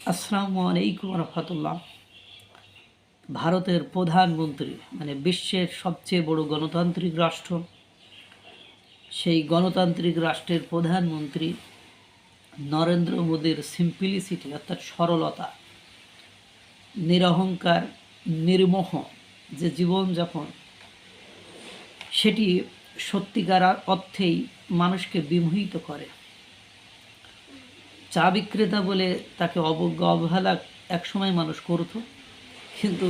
আসসালামু আলাইকুম রহমতুল্লাহ। ভারতের প্রধানমন্ত্রী মানে বিশ্বের সবচেয়ে বড় গণতান্ত্রিক রাষ্ট্র, সেই গণতান্ত্রিক রাষ্ট্রের প্রধানমন্ত্রী নরেন্দ্র মোদীর সিম্পলিসিটি অর্থাৎ সরলতা, নিরহংকার, নির্মোহ যে জীবনযাপন, সেটি সত্যিকার অর্থেই মানুষকে বিমোহিত করে। চা বিক্রেতা বলে তাকে অবজ্ঞা, অবহেলা একসময় মানুষ করত। কিন্তু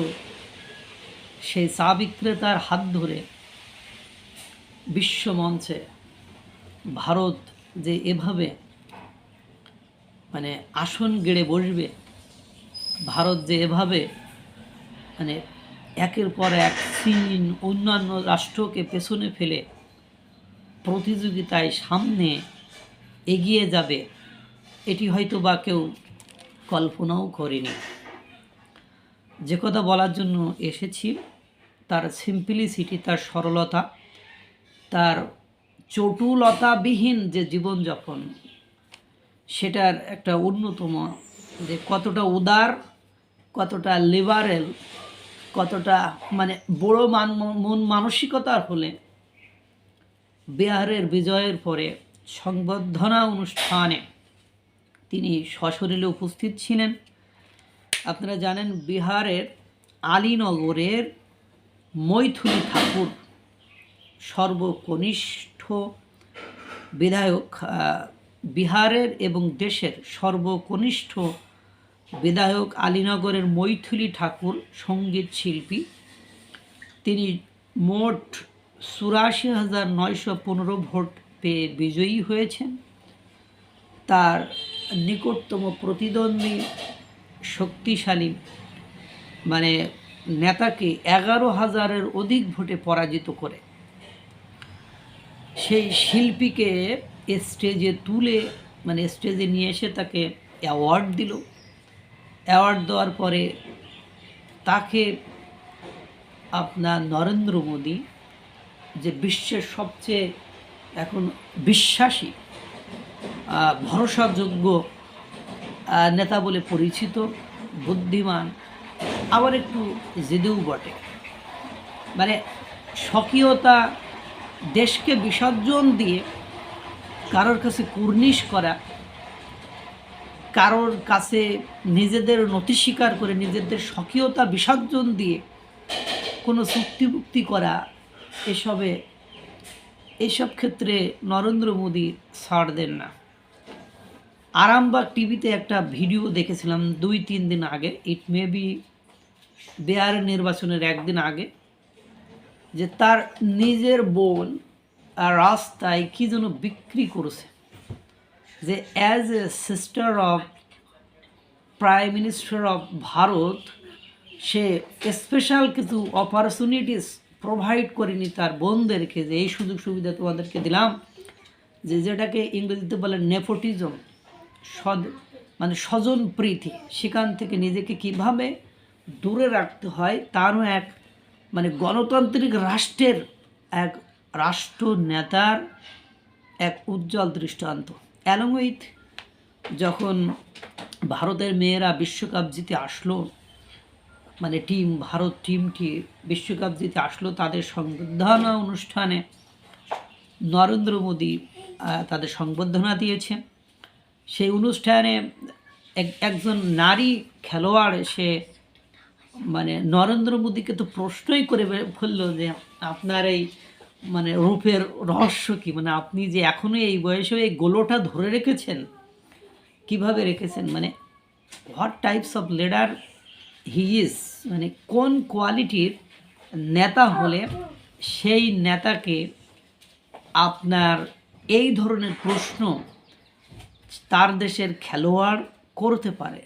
সেই চা বিক্রেতার হাত ধরে বিশ্বমঞ্চে ভারত যে এভাবে মানে আসন গেড়ে বসবে, ভারত যে এভাবে মানে একের পর এক চীন, অন্যান্য রাষ্ট্রকে পেছনে ফেলে প্রতিযোগিতায় সামনে এগিয়ে যাবে এটি হয়তো বা কেউ কল্পনাও করেনি। যে কথা বলার জন্য এসেছি, তার সিম্পলিসিটি তার সরলতা, তার চটুলতাবিহীন যে জীবনযাপন, সেটার একটা অন্যতম যে কতটা উদার, কতটা লিবারেল কতটা মানে বড় মান, মন মানসিকতার হলে বিহারের বিজয়ের পরে সংবর্ধনা অনুষ্ঠানে তিনি সশরীরে উপস্থিত ছিলেন। আপনারা জানেন বিহারের আলীনগরের মৈথুলি ঠাকুর, সর্বকনিষ্ঠ বিধায়ক বিহারের এবং দেশের সর্বকনিষ্ঠ বিধায়ক আলীনগরের মৈথিলি ঠাকুর সংগীত শিল্পী। তিনি মোট চুরাশি হাজার নয়শো পনেরো ভোট পেয়ে বিজয়ী হয়েছেন। তার নিকটতম প্রতিদ্বন্দ্বী শক্তিশালী মানে নেতাকে এগারো হাজারের অধিক ভোটে পরাজিত করে। সেই শিল্পীকে স্টেজে তুলে মানে স্টেজে নিয়ে এসে তাকে অ্যাওয়ার্ড দিল। অ্যাওয়ার্ড দেওয়ার পরে তাকে আপনার নরেন্দ্র মোদী, যে বিশ্বের সবচেয়ে এখন বিশ্বাসী ভরসাযোগ্য নেতা বলে পরিচিত, বুদ্ধিমান, আবার একটু জেদেও বটে। মানে স্বকীয়তা দেশকে বিসর্জন দিয়ে কারোর কাছে কুর্নিশ করা, কারোর কাছে নিজেদের নথি স্বীকার করে নিজেদের স্বকীয়তা বিসর্জন দিয়ে কোনো চুক্তিভুক্তি করা, এসবে এসব ক্ষেত্রে নরেন্দ্র মোদী ছাড় দেন না। আরামবাগ টিভিতে একটা ভিডিও দেখেছিলাম দুই, তিন দিন আগে। ইট মে বি বিহারের নির্বাচনের একদিন আগে। যে তার নিজের বোন রাস্তায় কী যেন বিক্রি করেছে। যে as a sister of prime minister of Bharat say special কিছু অপরচুনিটিস প্রোভাইড করেনি তার বোনদেরকে। যে এই সুযোগ সুবিধা তোমাদেরকে দিলাম, যে যেটাকে ইংরেজিতে বলে নেপোটিজম সদ মানে স্বজন প্রীতি, সেখান থেকে নিজেকে কীভাবে দূরে রাখতে হয় তারও এক মানে গণতান্ত্রিক রাষ্ট্রের এক রাষ্ট্র নেতার এক উজ্জ্বল দৃষ্টান্ত। অ্যালং উইথ যখন ভারতের মেয়েরা বিশ্বকাপ জিতে আসলো মানে টিম ভারত টিমটি বিশ্বকাপ জিতে আসলো তাদের সংবর্ধনা অনুষ্ঠানে নরেন্দ্র মোদী তাদের সংবর্ধনা দিয়েছে সেই অনুষ্ঠানে এক একজন নারী খেলোয়াড় সে মানে নরেন্দ্র মোদীকে তো প্রশ্নই করে ফেলল যে আপনার এই মানে রূপের রহস্য কি? মানে আপনি যে এখনও এই বয়সে এই গোলোটা ধরে রেখেছেন, কীভাবে রেখেছেন? মানে what types of leader he is মানে কোন কোয়ালিটির নেতা হলে সেই নেতাকে আপনার এই ধরনের প্রশ্ন তার দেশের খেলোয়াড় করতে পারে।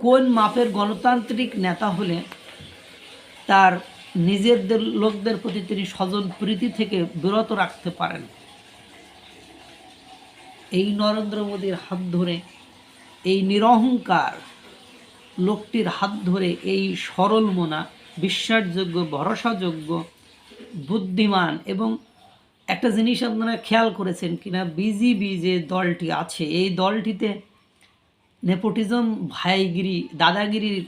কোন মাপের গণতান্ত্রিক নেতা হলে তার নিজের লোকদের প্রতি তিনি স্বজন প্রীতি থেকে বিরত রাখতে পারেন? এই নরেন্দ্র মোদীর হাত ধরে, এই নিরহংকার লোকটির হাত ধরে, এই সরল মোনা বিশ্বাসযোগ্য, ভরসাযোগ্য, বুদ্ধিমান এবং একটা জিনিস আপনারা খেয়াল করেছেন কিনা বিজিবি যে দলটি আছে, এই দলটিতে নেপোটিজম, ভাইগিরি দাদাগিরির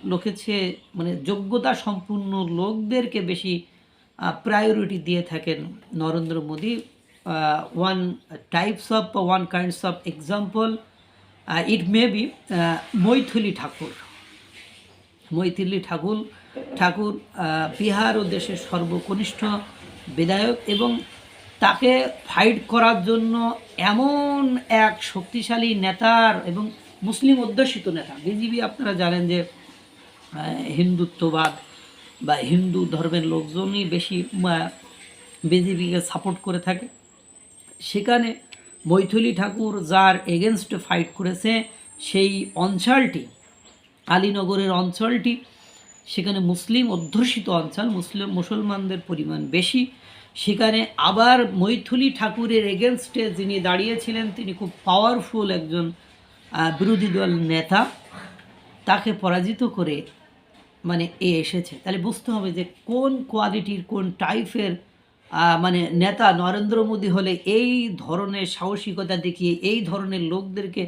চেয়ে মানে যোগ্যতা সম্পূর্ণ লোকদেরকে বেশি প্রায়োরিটি দিয়ে থাকেন Narendra Modi. One types of one kinds of example it may be Maithili Thakur. Maithili Thakur Thakur Bihar ও দেশের সর্বকনিষ্ঠ বিধায়ক এবং তাকে ফাইট করার জন্য এমন এক শক্তিশালী নেতার এবং মুসলিম অধ্যুষিত নেতা বিজেপি আপনারা জানেন যে হিন্দুত্ববাদ বা হিন্দু ধর্মের লোকজনই বেশি বিজেপিকে সাপোর্ট করে থাকে। সেখানে মৈথিলি ঠাকুর যার এগেনস্টে ফাইট করেছে, সেই অঞ্চলটি, আলীনগরের অঞ্চলটি, সেখানে মুসলিম অধ্যুষিত অঞ্চল, মুসলিম, মুসলমানদের পরিমাণ বেশি। সেখানে আবার মৈথিলি ঠাকুরের এগেনস্টে যিনি দাঁড়িয়েছিলেন, তিনি খুব পাওয়ারফুল একজন বিরোধী দল নেতা। তাকে পরাজিত করে মানে এ এসেছে। তাহলে বুঝতে হবে যে কোন কোয়ালিটির কোন টাইপের মানে নেতা নরেন্দ্র মোদী হলে এই ধরনের সাহসিকতা দেখিয়ে, এই ধরনের লোকদেরকে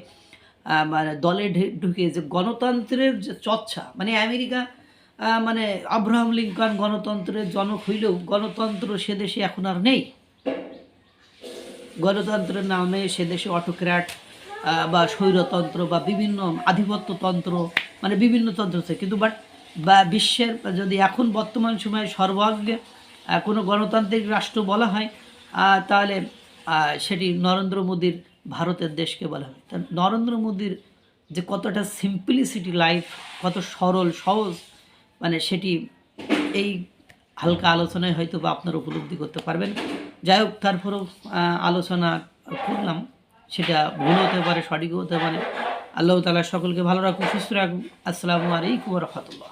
মানে দলে ঢুকিয়ে যে গণতন্ত্রের যে চর্চা মানে আমেরিকা মানে আব্রাহাম লিঙ্কন গণতন্ত্রের জনক হইলেও গণতন্ত্র সে দেশে এখন আর নেই। গণতন্ত্রের নামে সে দেশে অটোক্র্যাট বা স্বৈরতন্ত্র বা বিভিন্ন আধিপত্যতন্ত্র মানে বিভিন্ন তন্ত্র আছে। কিন্তু বাট বা বিশ্বের, যদি এখন বর্তমান সময়ে সর্বাগ্রে কোনো গণতান্ত্রিক রাষ্ট্র বলা হয় তাহলে সেটি নরেন্দ্র মোদীর ভারতের দেশকে বলা হয়। তা নরেন্দ্র মোদীর যে কতটা সিম্পলিসিটি লাইফ কত সরল, সহজ মানে সেটি এই হালকা আলোচনায় হয়তো বা আপনার উপলব্ধি করতে পারবেন। যাই হোক, তারপরেও আলোচনা করলাম। সেটা ভুল হতে পারে, সঠিক হতে পারে। আল্লাহ তালা সকলকে ভালো রাখুন সুস্থ রাখুন আসসালামু আলাইকুম রহমতুল্লাহ।